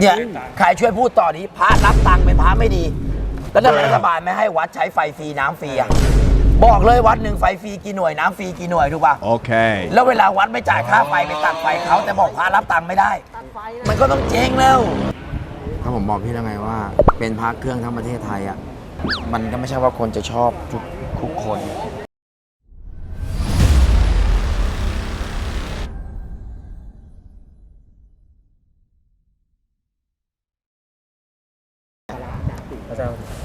เนี่ยใครช่วยพูดต่อนี้พระรับตังค์เป็นพระไม่ดี แล้วทำไมรัฐบาลไม่ให้วัดใช้ไฟฟรีน้ำฟรีอะบอกเลยวัดหนึ่งไฟฟรีกี่หน่วยน้ำฟรีกี่หน่วยถูกป่ะ Okay. แล้วเวลาวัดไม่จ่ายค่าไฟไปตัดไฟเขาแต่บอกพระรับตังค์ไม่ได้ มันก็ต้องเจ๊งแล้วถ้าผมบอกพี่แล้วไงว่า เป็นพระเครื่องทั้งประเทศไทยอะมันก็ไม่ใช่ว่าคนจะชอบทุกทุกคน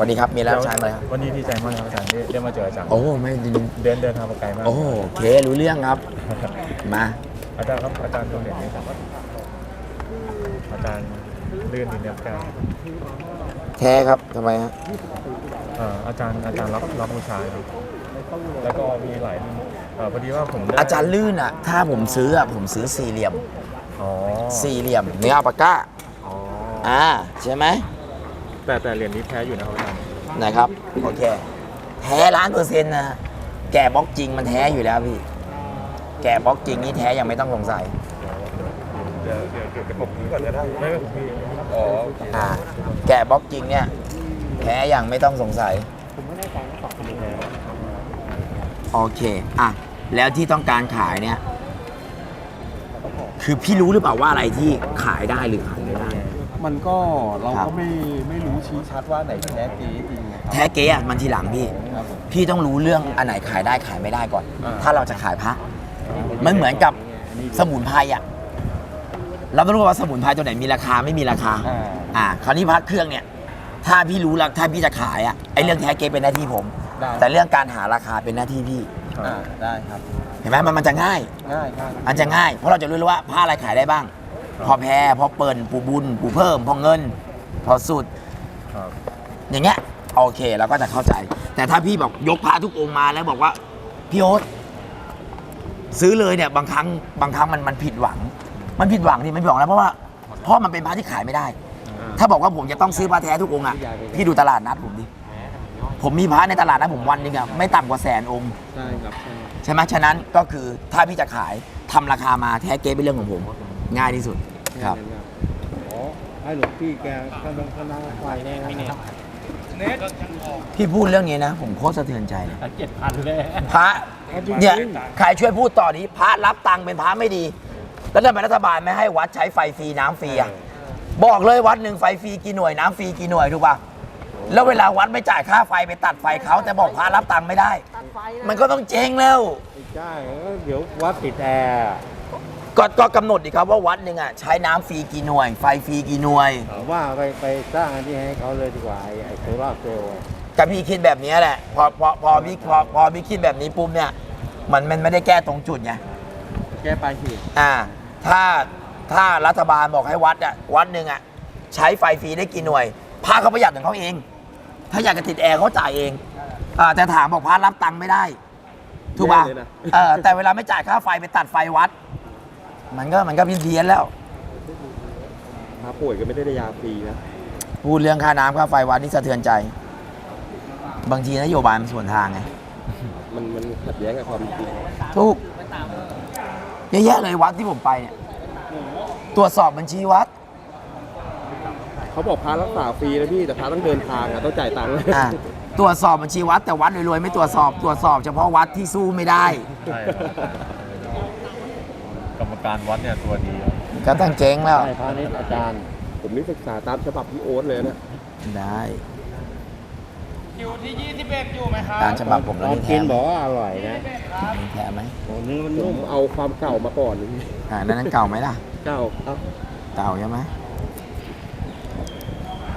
วัสดีครับมีแล้วใช้ไหมครับวันนี้ดีใจมากครับอาจารย์ที่ได้มาเจออาจารย์โอ้ไม่ดีเดินเดินทางมาไกลมากโอ้โอเครู้เรื่องครับ มาอาจารย์ครับอาจารย์ตรงเด่นนี้ครับอาจารย์ลื่นดินเนียบแก้วแท้ครับทำไมฮะอ่าอาจารย์อาจารย์รับรับบูชาครับแล้วก็มีหลายรุ่นอ่าพอดีว่าผมได้อาจารย์ลื่นอะ ถ้าผมซื้ออะผมซื้อสี่เหลี่ยมอ๋อสี่เหลี่ยมเนื้ออัลปาก้าอ๋ออ่าใช่ไหม แต่แต่เหรียญนี้แท้อยู่นะครับอาจารย์นะครับโอเคแท้ล้านเปอร์เซ็นต์นะแกบล็อกจริงมันแท้อยู่แล้วพี่ แกบล็อกจริงนี่แท้ยังไม่ต้องสงสัยเดี๋ยวเดี๋ยวเดี๋ยวเก็บผมก่อนก็ได้ไม่ไม่ผมมีอ๋ออ่า แกบล็อกจริงเนี่ยแท้ยังไม่ต้องสงสัย โอเค อะ แล้วที่ต้องการขายเนี่ย คือพี่รู้หรือเปล่าว่าอะไรที่ขายได้หรือขายไม่ได้ มันก็เราครัก็บ ไม่ไม่รู้ชี้ชัดว่าไหนแท้จริงจริงนะครับ แท้เก๊อะมันทีหลังพี่ ครับผมพี่ต้องรู้เรื่องอันไหนขายได้ขายไม่ได้ก่อนถ้าเราจะขายพระ มันเหมือนกับสมุนไพรอะเราต้องรู้ว่าสมุนไพรตัวไหนมีราคาไม่มีราคา อ่าอ่า คราวนี้พระเครื่องเนี่ย ถ้าพี่รู้แล้วถ้าพี่จะขายอะไอเรื่องแท้เก๊เป็นหน้าที่ผม ได้ แต่เรื่องการหาราคาเป็นหน้าที่พี่ อ่าได้ครับ เห็นไหมมันมันจะง่าย ง่ายง่ายมันจะง่าย เพราะเราจะรู้แล้วว่าผ้าอะไรขายได้บ้าง พอแพรพอเปิลปูบุญปูเพิ่ม พอเงิน พอสุด ครับ อย่างเงี้ยโอเคเราก็จะเข้าใจ แต่ถ้าพี่บอกยกพระทุกองค์มาแล้วบอกว่าพี่โอ๊ตซื้อเลยเนี่ยบางครั้งบางครั้งมันมันผิดหวัง มันผิดหวังนี่มันผิดหวังแล้วเพราะว่าเพราะมันเป็นพระที่ขายไม่ได้ ถ้าบอกว่าผมจะต้องซื้อพระแท้ทุกองค์อะพี่ดูตลาดนัดผมดิผมมีพระในตลาดนัดผมวันหนึงอะไม่ต่ำกว่าแสนองค์ใช่ครับใช่ใช่ไหมฉะนั้นก็คือถ้าพี่จะขายทำราคามาแท้เก๊เป็นเรื่องของผม ง่ายที่สุด ครับ อ๋อให้หลวงพี่แกท่านท่านนั่งไฟแน่ครับพี่พูดเรื่องนี้นะ ผมโคตรสะเทือนใจเลยเจ็ดพันเลยพระเนี่ยใครช่วยพูดต่อนี้พระรับตังค์เป็นพระไม่ดี แล้วทำไมรัฐบาลไม่ให้วัดใช้ไฟฟรีน้ำฟรีอะบอกเลยวัดหนึ่งไฟฟรีกี่หน่วยน้ำฟรีกี่หน่วยถูกป่ะแล้วเวลาวัดไม่จ่ายค่าไฟไปตัดไฟเขาแต่บอกพระรับตังค์ไม่ได้ มันก็ต้องเจ๊งแล้วใช่เดี๋ยววัดติดแอร์ ก็ก็กำหนดดีครับว่าวัดหนึ่งอะใช้น้ำฟรีกี่หน่วย ไฟฟรีกี่หน่วย ผมว่าไปไปสร้างอันนี้ให้เขาเลยดีกว่าไอ้ไอ้โซล่าร์เซลล์กับพี่คิดแบบนี้แหละ พอพอพอพี่พอพอพี่คิดแบบนี้ปุ๊บเนี่ย มันมันไม่ได้แก้ตรงจุดไง แก้ปลายเหตุอ่า ถ้าถ้ารัฐบาลบอกให้วัดอะวัดหนึ่งอะใช้ไฟฟรีได้กี่หน่วยพระเขาประหยัดของเขาเอง ถ้าอยากจะติดแอร์เขาจ่ายเองอ่าแต่ถามบอกพระรับตังค์ไม่ได้ ถูกป่ะเออแต่เวลาไม่จ่ายค่าไฟไปตัดไฟวัด มันก็มันก็เพี้ยนๆแล้วมาป่วยก็ไม่ได้ได้ยาฟรีนะพูดเรื่องค่าน้ำค่าไฟวัดนี่สะเทือนใจ บางทีนโยบายมันส่วนทางไงมันมันขัดแย้งกับความจริงทุกเยอะแยะเลยวัดที่ผมไปเนี่ยตรวจสอบบัญชีวัดเขาบอกพารักษาฟรีนะพี่แต่พาต้องเดินทางอะต้องจ่ายตังค์อะตรวจสอบบัญชีวัดแต่วัดรวยๆไม่ตรวจสอบตรวจสอบเฉพาะวัดที่สู้ไม่ได้ ใช่ กรรมการวัดเนี่ยตัวดีก็ต้องเจ๊งแล้ว ใช่พระนิดอาจารย์ ผมนี่ศึกษาตามฉบับพี่โอ๊ตเลยนะ ได้คิวที่ 21 อยู่ไหมครับตามฉบับผมลแล้วองนี่แถกินมบอกว่าอร่อยนะนี่แถมไหมโอ้เนื้อมันนุ่มเอาความเก่ามาก่อนเลยพี่อ่านั่นนั้นเก่าไหมล่ะ เก่าครับเก่าใช่ไหม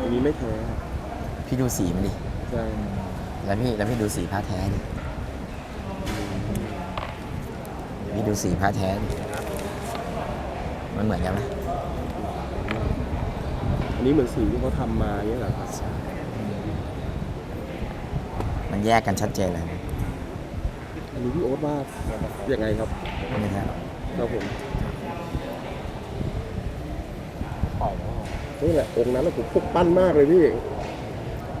อันนี้ไม่แท้ครับพี่ดูสีมันดิ ใช่แล้วพี่แล้วพี่ดูสีผ้าแท้ดิพี่ดูสีผ้าแท้ดิ มันเหมือนกันไหมอันนี้เหมือนสีที่เขาทำมาเนี่ยเหรอครับมันแยกกันชัดเจนเลยอันนี้พี่โอ๊ตว่ายังไงครับไม่แท้หรอกครับผมนี่แหละองค์นั้นน่ะผมปลุกปั้นมากเลยพี่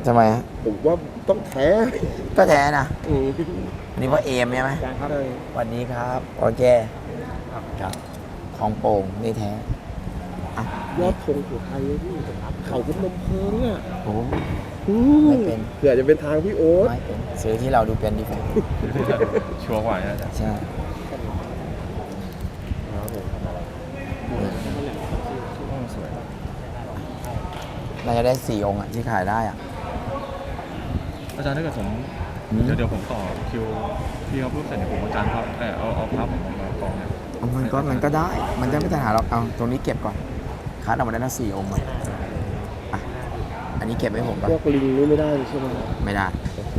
ทำไมฮะผมว่าต้องแท้ก็แท้นะอืมนี่ว่าเอมใช่ไหมใช่วันนี้ครับ โอเค ครับ ของโป่งนี่แท้อะยอดธงสุไทยเลยพี่เขาพนมเพลิงอะโอ้อืไม่เป็นเผื่อจะเป็นทางพี่โอ๊ตไม่เป็นซื้อที่เราดูเป็นดีกว่าชัวร์กว่านะอาจารย์ใช่ครับผมห้องสวยน่าจะได้สี่องค์อะที่ขายได้อะอาจารย์ถ้าเกิดผมอืม เดี๋ยวเดี๋ยวผมต่อคิวพี่เขาพูดเสร็จเดี๋ยวผมอาจารย์พับเออเอาเอาพับผมมากองเนี่ยเอามันก็มันก็ได้ มันจะไม่ปัญหาเราเอาตรงนี้เก็บก่อนคัดออกมาได้ทั้งสี่องค์เลยอะอันนี้เก็บไว้ผมก่อนพวกลิงนี่ไม่ได้ใช่ไหมครับไม่ได้ โอเค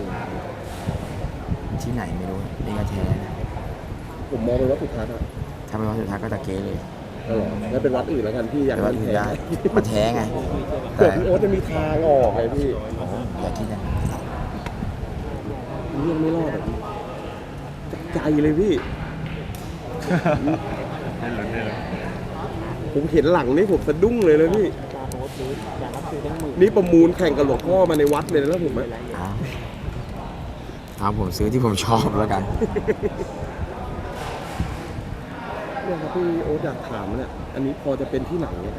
ที่ไหนไม่รู้นี่ก็แท้นะผมมองเป็นวัดสุทัศน์อะถ้าเป็นวัดสุดท้ายก็จะเก๊เลย เออแล้วเป็นวัดอื่นแล้วกันพี่อยากแต่ว่าให้อื่นแท้ได้ มันแท้ไงเผื่แต่อพี่โอ๊ตจะมีทางออกไงพี่โอ้โหอย่าคิดอย่างนั้น เรื่องไม่รอดอะพี่จากใจเลยพี่ได้เลยได้เลยผมเห็นหลังนี่ผมสะดุ้งเลยนะพี่นี่ประมูลแข่งกับหลวงพ่อมาในวัดเลยนะผมอะเอาเอาผมซื้อที่ผมชอบแล้วกัน เนี่ยครับพี่โอ๊ตอยากถามเนี่ยอันนี้พอจะเป็นที่ไหนเนี่ย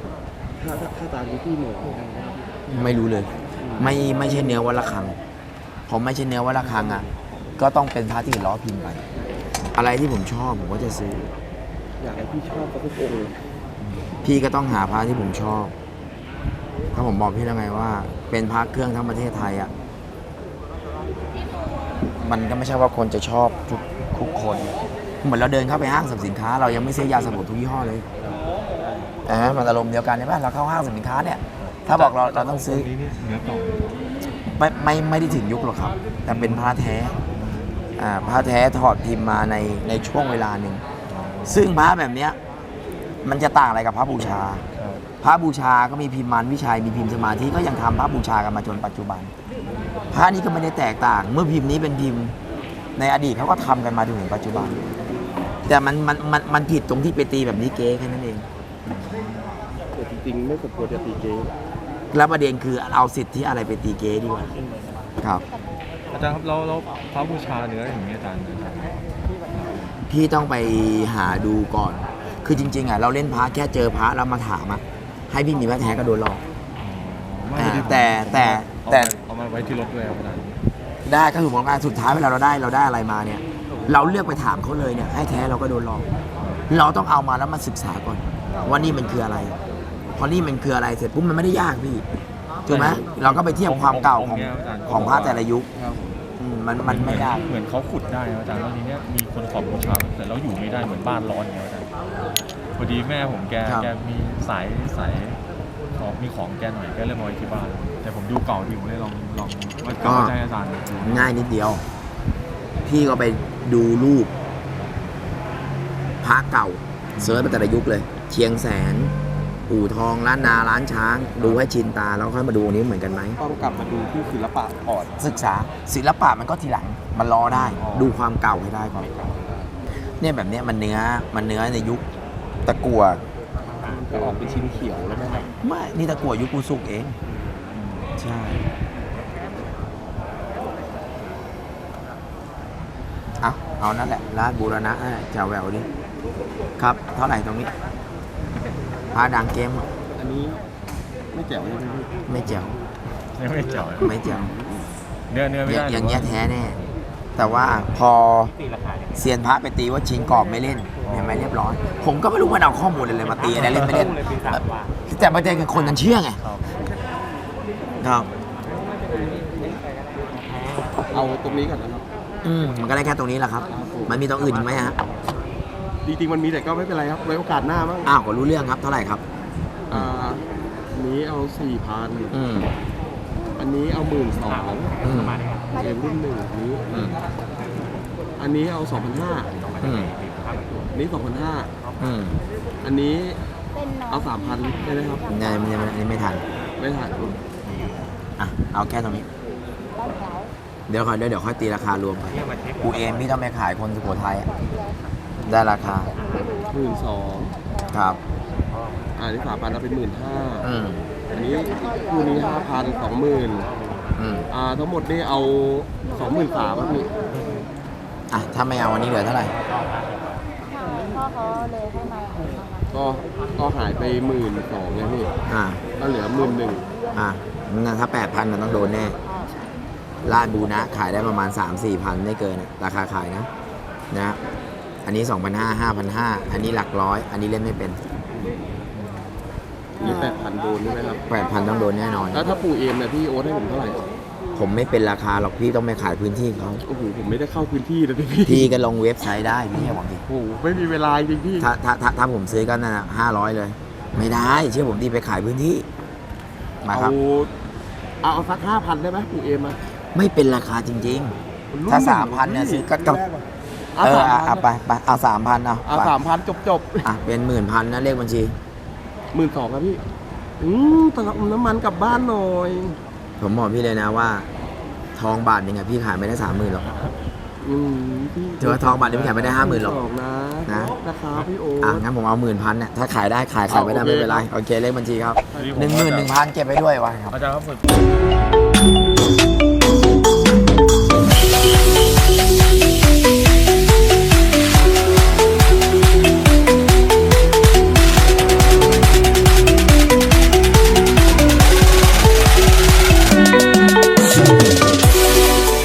ถ้าถ้าถ้าตามที่พี่มองไม่รู้เลย ไม่ไม่ใช่เนื้อวัดระฆัง ผมไม่ใช่เนื้อวัดระฆังอะ ก็ต้องเป็นพระที่ล้อพิมพ์ไป อะไรที่ผมชอบผมก็จะซื้อ อยากให้พี่ชอบพระทุกองค์เลยพี่ก็ต้องหาพระที่ผมชอบ ถ้าผมบอกพี่แล้วไงว่า เป็นพระเครื่องทั้งประเทศไทยอะ มันก็ไม่ใช่ว่าคนจะชอบทุกทุกคน เหมือนเราเดินเข้าไปห้างสรรพสินค้า เรายังไม่ซื้อยาสมุนทุกยี่ห้อเลยอ่ามันอารมณ์เดียวกันใช่ไหมเราเข้าห้างสรรพสินค้าเนี่ย ถ้าบอกเราเราต้องซื้อตรงนี้นี่เนื้อกล่อง ไม่ไม่ไม่ได้ถึงยุคหรอกครับ แต่เป็นผ้าแท้อ่าผ้าแท้ถอดพิมพ์มาในในช่วงเวลาหนึ่งซึ่งผ้าแบบเนี้ยมันจะต่างอะไรกับพระบูชา พระบูชาก็มีพิมพ์มันวิชัยมีพิมพ์สมาธิก็ยังทำพระบูชากันมาจนปัจจุบัน พระนี้ก็ไม่ได้แตกต่าง เมื่อพิมพ์นี้เป็นพิมพ์ในอดีตเขาก็ทำกันมาจนถึงปัจจุบัน แต่มันมันมันมันผิดตรงที่ไปตีแบบนี้เก๊แค่นั้นเองแต่จริงๆไม่สมควรจะตีเกม แล้วประเด็นคือเอาสิทธิอะไรไปตีเก๊ดีกว่าครับ อาจารย์ครับเราเราพระบูชาเนื้ออย่างนี้อาจารย์อาจารย์พี่ต้องไปหาดูก่อน คือจริง ๆอะเราเล่นพระแค่เจอพระแล้วมาถามอะให้พี่มีพระแท้ก็โดนหลอก ไม่อ่าได้แต่แต่แต่เอามาเอามาไว้ที่รถด้วยครับอาจารย์ได้ก็คือผลงานสุดท้ายเวลาเราได้เราได้อะไรมาเนี่ย เราเลือกไปถามเขาเลยเนี่ยให้แท้เราก็โดนหลอก เราต้องเอามาแล้วมาศึกษาก่อนว่านี่มันคืออะไร พอนี่มันคืออะไรเสร็จปุ๊บมันไม่ได้ยากพี่ถูกไหมเราก็ไปเทียบความเก่าของของพระแต่ละยุคอืมมันมันไม่ยากเหมือนเขาขุดได้นะอาจารย์แล้วทีเนี้ยมีคนขอบูชาแต่เราอยู่ไม่ได้เหมือนบ้านร้อนอย่างเงี้ยอาจารย์พอดีแม่ผมแกครับ แกมีสายสายของมีของแกหน่อยแกเลยมาไว้ที่บ้านแต่ผมดูเก่าดีผมเลยลองลองว่าเก่าใจอาจารย์ดูง่ายนิดเดียว พี่ก็ไปดูรูปพระเก่าเสิร์ชไปแต่ละยุคเลย เชียงแสน อู่ทองล้านนาล้านช้าง ดูให้ชินตาแล้วค่อยมาดูอันนี้เหมือนกันไหมต้องกลับมาดูที่ศิลปะก่อนศึกษาศิลปะมันก็ทีหลังมันรอได้อ๋อดูความเก่าให้ได้ก่อนเนี่ยแบบเนี้ยมันเนื้อมันเนื้อในยุคตะกัวจะออกเป็นชิ้นเขียวแล้วนะครับไม่นี่ตะกัวยุคกูสุกเองใช่เอาเอานั่นแหละร้านบูรณะนั่นแหละแจวแหววดิครับ เท่าไหร่ตรงนี้ พาดังเกมอันนี้ไม่แจ๋วใช่ไหมพี่ไม่แจ๋วไม่เจ๋วไม่แจ๋วเนื้อเนื้อไม่อย่าได้อย่างเงี้ยแท้แน่ แต่ว่าพอเซียนพระไปตีว่าชิงกรอบไม่เล่นเห็นไหมเรียบร้อย ผมก็ไม่รู้มันเอาข้อมูลอะไรมาตีอะไรเล่นไม่เล่นแต่ประเด็นคือคนนั้นเชื่อไงครับครับเอาตรงนี้ก่อนนะครับอืมมันก็ได้แค่ตรงนี้แหละครับ มันมีตรงอื่นอีกไหมฮะ จริงๆมันมีแต่ก็ไม่เป็นไรครับไว้โอกาสหน้าบ้างอ้าวก็รู้เรื่องครับเท่าไหร่ครับ อ่าอันนี้เอาสี่พันอืมอันนี้เอาหมื่นสองอืมเกมรุ่นหนึ่งอันนี้ อืมอันนี้เอาสองพันห้าอืมอันนี้สองพันห้าอืมอันนี้เอาสามพันได้ไหมครับเนี่ยมันยังมันยังไม่ทันไม่ถ่ายอะเอาแค่ตรงนี้ เดี๋ยวค่อยเดี๋ยวเดี๋ยวค่อยตีราคารวมไปกูเองพี่ต้องไปขายคนสุโขทัยอะ ได้ราคาหมื่นสองครับอันนี้สามพันเอาเป็นหมื่นห้าอืมอันนี้คู่นี้ห้าพันสองหมื่นอืมอ่าทั้งหมดนี่เอาสองหมื่นสามนี่อะถ้าไม่เอาวันนี้เหลือเท่าไหร่พ่อเขาเลยให้มาสก็ก็หายไปหมื่นสองไงพี่อ่าก็เหลือหมื่นหนึ่งอ่างั้นถ้าแปดพันมันต้องโดนแน่ลาดบูนะขายได้ประมาณ 3 4 พันไม่เกินอะราคาขายนะนะ อันนี้ 2 5 0 0 5,500 อันนี้หลักร้อย อันนี้เล่นไม่เป็นนี่แปดพันโดนใช่ไหมครับ8,000 ต้องโดนแน่นอน แล้วถ้าปู่เอมเนี่ยพี่โอ๊ตให้ผมเท่าไหร่ผมไม่เป็นราคาหรอกพี่ต้องไปขายพื้นที่เขาโอ้โหผมไม่ได้เข้าพื้นที่เลยพี่พี่ก็ลงเว็บไซต์ได้พี่ให้ผมดิโอ้โหไม่มีเวลาจริงพี่ถ้าถ้าถ้าถ้าผมซื้อก็นั่นห้าร้อยเลย ไม่ได้เชื่อผมดิไปขายพื้นที่ มาคเอารับเอาเอาสักห้าพันได้ไหมปู่เอมอะ ไม่เป็นราคาจริง ๆ ถ้าสามพันเนี่ยซื้อก็จบ เอาเออสามอะพัเอานไปไปเอาสามพันเอาเอาไปสามพันจบจบอะเป็นหมื่นพันนะเลขบัญชีหมื่นสองครับพี่ อืมเติมน้ำมันกลับบ้านหน่อย ผมบอกพี่เลยนะว่า ทองบาทหนึงอะพี่ขายไม่ได้สามหมื่นหรอก อืมพี่ถือว่าทองบาทหนึงพี่ขายไม่ได้ห้าหมื่นหรอกสองนะนะ นะครับพี่โอ๊อะต งั้นผมเอาหมื่นพันเนี่ยถ้าขายได้ขายขายไม่ได้โอเค ไม่เป็นไรโอเคเลขบัญชีครับหนึ่งหมื่นหนึ่งพันเก็บไปด้วยวะครับ อาจารย์ครับ